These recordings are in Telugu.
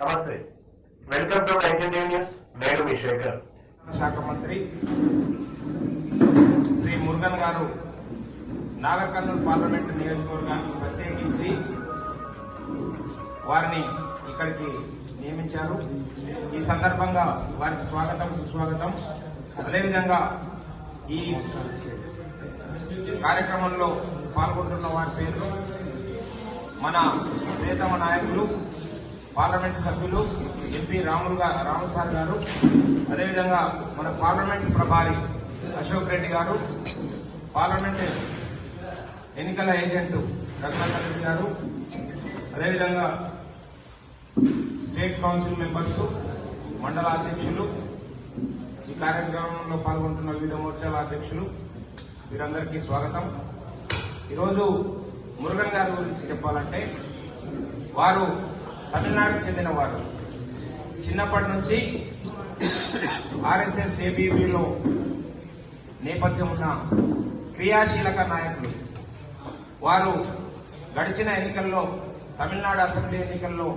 నమస్తే. వెల్కమ్ టు నైన్టీ న్యూస్ నేను మీ శేఖర్. శాఖ మంత్రి శ్రీ మురుగన్ గారు నాగర్ కర్నూలు పార్లమెంటు నియోజకవర్గానికి ప్రత్యేకించి వారిని ఇక్కడికి నియమించారు. ఈ సందర్భంగా వారికి స్వాగతం సుస్వాగతం. అదేవిధంగా ఈ కార్యక్రమంలో పాల్గొంటున్న వారి పేర్లు మన ప్రియతమ నాయకులు పార్లమెంట్ సభ్యులు ఎంపీ రాములు గారు గారు. అదేవిధంగా మన పార్లమెంట్ ప్రభారి అశోక్ రెడ్డి గారు. పార్లమెంట్ ఎన్నికల ఏజెంట్ రఘునాథ్ రెడ్డి గారు. అదేవిధంగా స్టేట్ కౌన్సిల్ మెంబర్స్ మండల అధ్యక్షులు. ఈ కార్యక్రమంలో పాల్గొంటున్న వివిధ మోర్చాల అధ్యక్షులు. వీరందరికీ స్వాగతం. ఈరోజు మురుగన్ గారి గురించి చెప్పాలంటే వారు తమిళనాడుకు చెందినవారు. చిన్నప్పటి నుంచి ఆర్ఎస్ఎస్ ఏబీవీలో నేపథ్యం ఉన్న క్రియాశీలక నాయకులు. వారు గడిచిన ఎన్నికల్లో తమిళనాడు అసెంబ్లీ ఎన్నికల్లో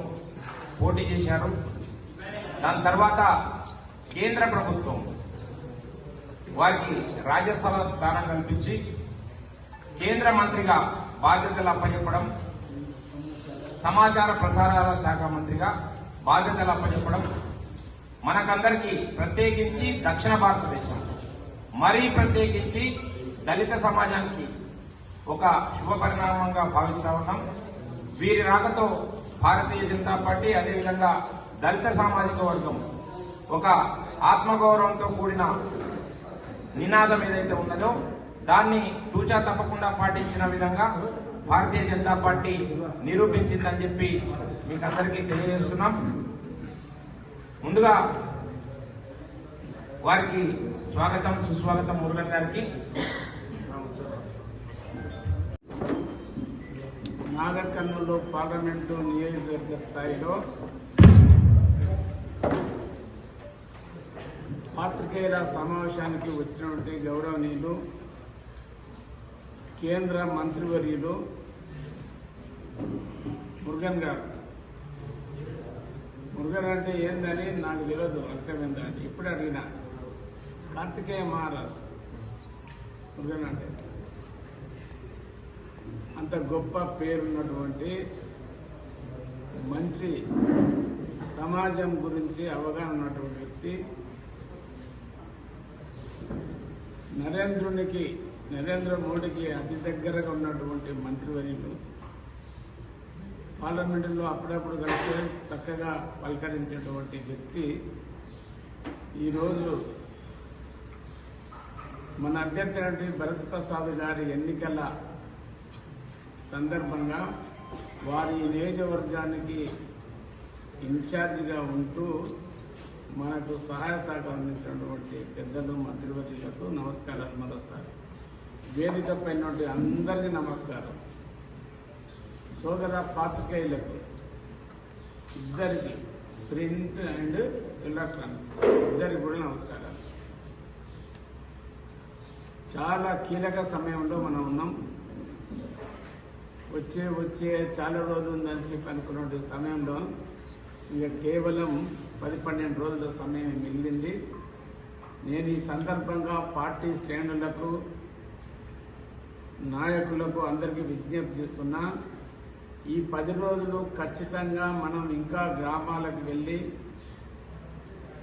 పోటీ చేశారు. దాని తర్వాత కేంద్ర ప్రభుత్వం వారికి రాజ్యసభ స్థానం కల్పించి కేంద్ర మంత్రిగా బాధ్యతలు అప్పచెప్పడం సమాచార ప్రసారాల శాఖ మంత్రిగా బాధ్యతలు అప్పచెప్పడం మనకందరికీ ప్రత్యేకించి దక్షిణ భారతదేశం. మరీ ప్రత్యేకించి దళిత సమాజానికి ఒక శుభ పరిణామంగా భావిస్తా ఉన్నాం. వీరి రాకతో భారతీయ జనతా పార్టీ అదేవిధంగా దళిత సామాజిక వర్గం ఒక ఆత్మగౌరవంతో కూడిన నినాదం ఏదైతే ఉన్నదో దాన్ని తూచా తప్పకుండా పాటించిన విధంగా భారతీయ జనతా పార్టీ నిరూపించిందని చెప్పి మీకు అందరికీ తెలియజేస్తున్నాం. ముందుగా వారికి స్వాగతం సుస్వాగతం మురుగన్ గారికి. నాగర్ కర్నూలు పార్లమెంటు నియోజకవర్గ స్థాయిలో పాత్రికేయుల సమావేశానికి వచ్చినటువంటి గౌరవనీయులు కేంద్ర మంత్రివర్యులు మురుగన్ గారు. మురుగన్ అంటే ఏందని నాకు తెలియదు అర్థమైందా? అని ఇప్పుడు అడిగిన. కార్తికేయ మహారాజ్. మురుగన్ అంటే. అంత గొప్ప పేరున్నటువంటి మంచి సమాజం గురించి అవగాహన ఉన్నటువంటి వ్యక్తి. నరేంద్రునికి నరేంద్ర మోడీకి అతి దగ్గరగా ఉన్నటువంటి మంత్రివర్యులు. పార్లమెంటులో అప్పుడప్పుడు కలిసి చక్కగా పలకరించేటువంటి వ్యక్తి ఈరోజు మన అభ్యర్థి అయినటువంటి భరత్ ప్రసాద్ గారి ఎన్నికల సందర్భంగా వారి నియోజకవర్గానికి ఇన్ఛార్జిగా ఉంటూ మనకు సహాయ సహకారం అందించినటువంటి పెద్దలు మంత్రివర్యులకు నమస్కారాలు మరోసారి. వేదిక పైన అందరికీ నమస్కారం. సోదర పాత్రికేయులకు ఇద్దరికి ప్రింట్ అండ్ ఎలక్ట్రానిక్స్. ఇద్దరికి కూడా నమస్కారాలు. చాలా కీలక సమయంలో మనం ఉన్నాం. వచ్చే వచ్చే చాలా రోజులు ఉందని చెప్పి అనుకున్న సమయంలో ఇక కేవలం పది పన్నెండు రోజుల సమయం మిగిలింది. నేను ఈ సందర్భంగా పార్టీ శ్రేణులకు నాయకులకు అందరికీ విజ్ఞప్తి చేస్తున్నా. ఈ పది రోజులు ఖచ్చితంగా మనం ఇంకా గ్రామాలకు వెళ్ళి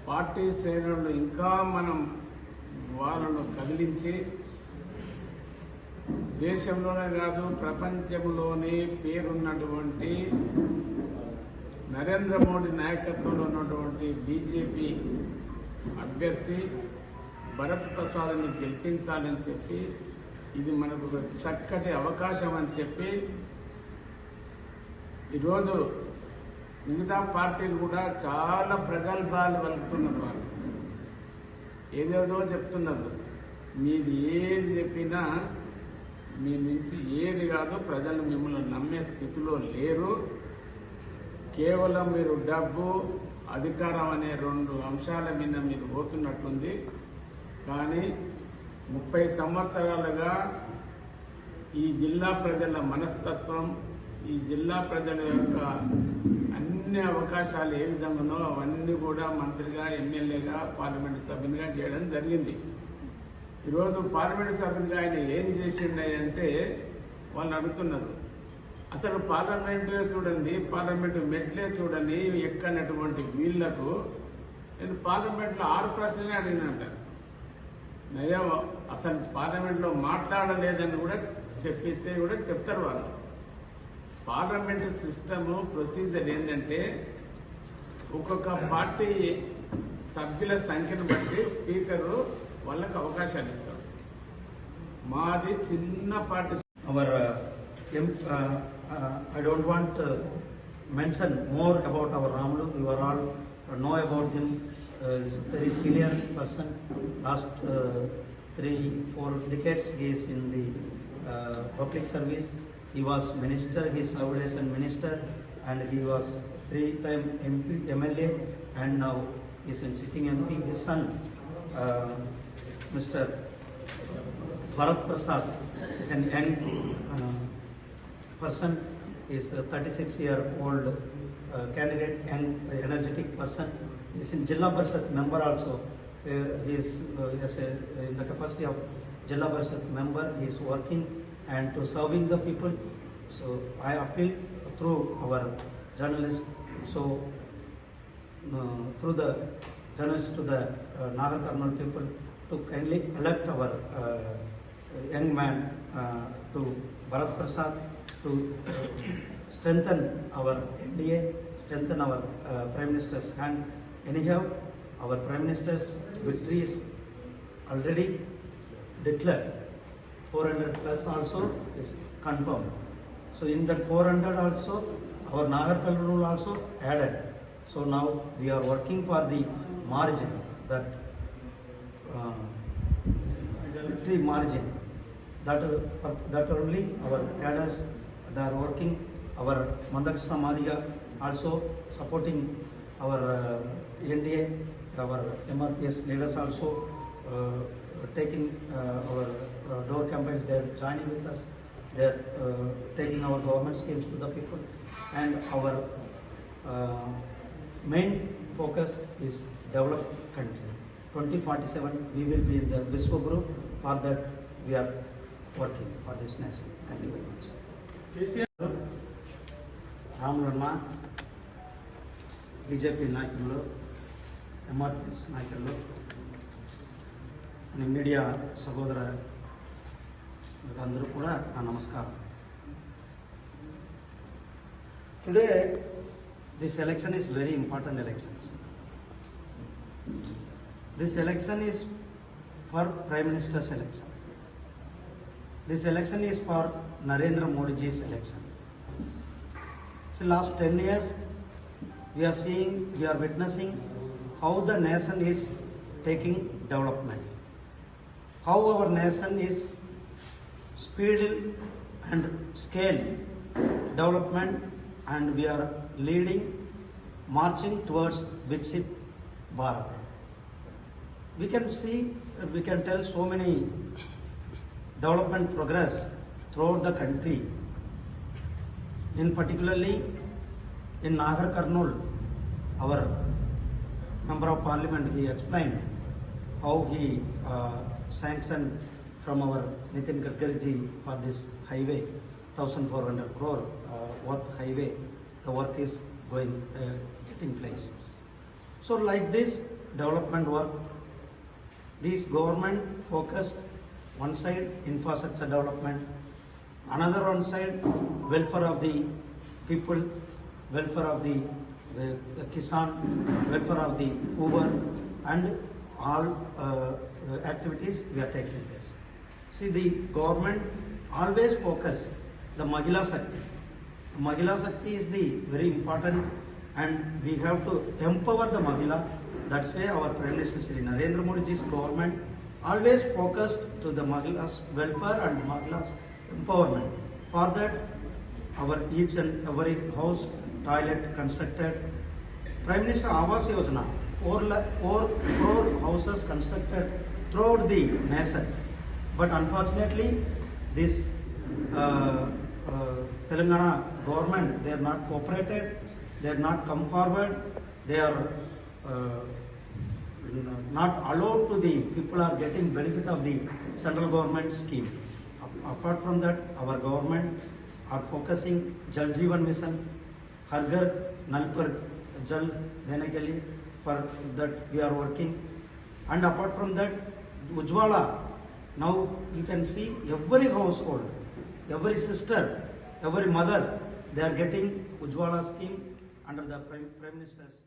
పార్టీ శ్రేణులను ఇంకా మనం వాళ్ళను కదిలించి దేశంలోనే కాదు ప్రపంచంలోనే పేరున్నటువంటి నరేంద్ర మోడీ నాయకత్వంలో ఉన్నటువంటి బీజేపీ అభ్యర్థి భరత్ ప్రసాద్ని గెలిపించాలని చెప్పి ఇది మనకు చక్కటి అవకాశం అని చెప్పి ఈరోజు మిగతా పార్టీలు కూడా చాలా ప్రగల్భాలు పలుకుతున్నారు వాళ్ళు. ఏదేదో చెప్తున్నారు. మీది ఏది చెప్పినా మీ నుంచి ఏది కాదు ప్రజలు మిమ్మల్ని నమ్మే స్థితిలో లేరు. కేవలం మీరు డబ్బు అధికారం అనే రెండు అంశాల మీద మీరు పోతున్నట్టుంది కానీ ముప్పై సంవత్సరాలుగా ఈ జిల్లా ప్రజల మనస్తత్వం ఈ జిల్లా ప్రజల యొక్క అన్ని అవకాశాలు ఏ విధంగానో అవన్నీ కూడా మంత్రిగా ఎమ్మెల్యేగా పార్లమెంట్ సభ్యునిగా చేయడం జరిగింది. ఈరోజు పార్లమెంట్ సభ్యునిగా ఆయన ఏం చేసిండే వాళ్ళు అడుగుతున్నారు. అసలు పార్లమెంటే చూడండి పార్లమెంట్ మెట్లే చూడండి ఎక్కనటువంటి వీళ్ళకు నేను పార్లమెంట్లో ఆరు ప్రశ్నలే అడిగినంటారు నయం అసలు పార్లమెంట్లో మాట్లాడలేదని కూడా చెప్పిస్తే కూడా చెప్తారు వాళ్ళు. పార్లమెంట్ సిస్టమ్ ప్రొసీజర్ ఏంటంటే ఒక్కొక్క పార్టీ సభ్యుల సంఖ్యను బట్టి స్పీకరు వాళ్ళకి అవకాశాలు ఇస్తారు. మాది చిన్న party. Our um I don't want mention more about our Ramulu your all know about him very senior person last three four decades goes in the public service he is was minister. He served as a minister, and he was three-time MP, MLA, and now he's in sitting MP. His son, uh, Mr. Bharat Prasad is an young uh, person, is a 36 year old uh, candidate, and energetic person. He Is in Jilla Parsat member also. Uh, he is uh, as a, in the capacity of Jilla Parsat member, he is working and to serving the people. So I appeal through our journalist. So uh, through the journalists to the uh, Nagar Karnal people to kindly elect our uh, young man uh, to Bharat Prasad to uh, strengthen our NDA, strengthen our uh, Prime Minister's hand. Anyhow, our Prime Minister's victory is already declared. 400 plus also is confirmed. So in that 400 also, our Nagar Karnool also added. So now we are working for the margin that uh, victory margin. That, uh, that only our cadres, they are working. Our Mandakshna Madiga also supporting our uh, NDA, our MRPS leaders also uh, taking uh, our uh, door campaigns, they are joining with us. They are uh, taking our government schemes to the people. And our uh, main focus is develop country. 2047, we will be in the Viswa group. For that, we are working for this nation. Thank you very much. Ramalanna BJP నాయకులు ఎంఆర్పిఎస్ నాయకులు మన మీడియా సహోదర అందరూ కూడా నా నమస్కారం. Today this election is very important elections this election is for prime minister's election this election is for Narendra Modiji's election so last ten years you are seeing you are witnessing how the nation is taking development How our nation is speeding and scale development and we are leading, marching towards Viksit Bharat. We can see, we can tell so many development progress throughout the country in particularly in Nagar Karnool, our member of parliament, he explained how he uh, sanctioned from our Nitin Gadkari ji for this highway, 1400 crore uh, worth highway, the work is going, uh, getting place. So like this development work, this government focused one side infrastructure development, another one side welfare of the people, welfare of the, the, the Kisan, welfare of the poor and all uh, activities we are taking place. See the government always focus the Mahila Shakti. Mahila Shakti is the very important and we have to empower the Mahila. That's why our Prime Minister Shri Narendra Modi's government always focused to the Mahila's welfare and Mahila's empowerment. For that, our each and every house toilet constructed. Prime Minister Awas Yojana, four, la- four houses constructed throughout the nation. But unfortunately, this uh, uh, Telangana government, they are not cooperated. they are not come forward, they are uh, not allowed to the, people are getting benefit of the central government scheme. Apart from that, our government are focusing Jal Jeevan Mission, Har Ghar Nal Per Jal dene ke liye, for that we are working. And apart from that, Ujjwala, now you can see every household, every sister, every mother, they are getting Ujjwala scheme under the Prime Prime Minister's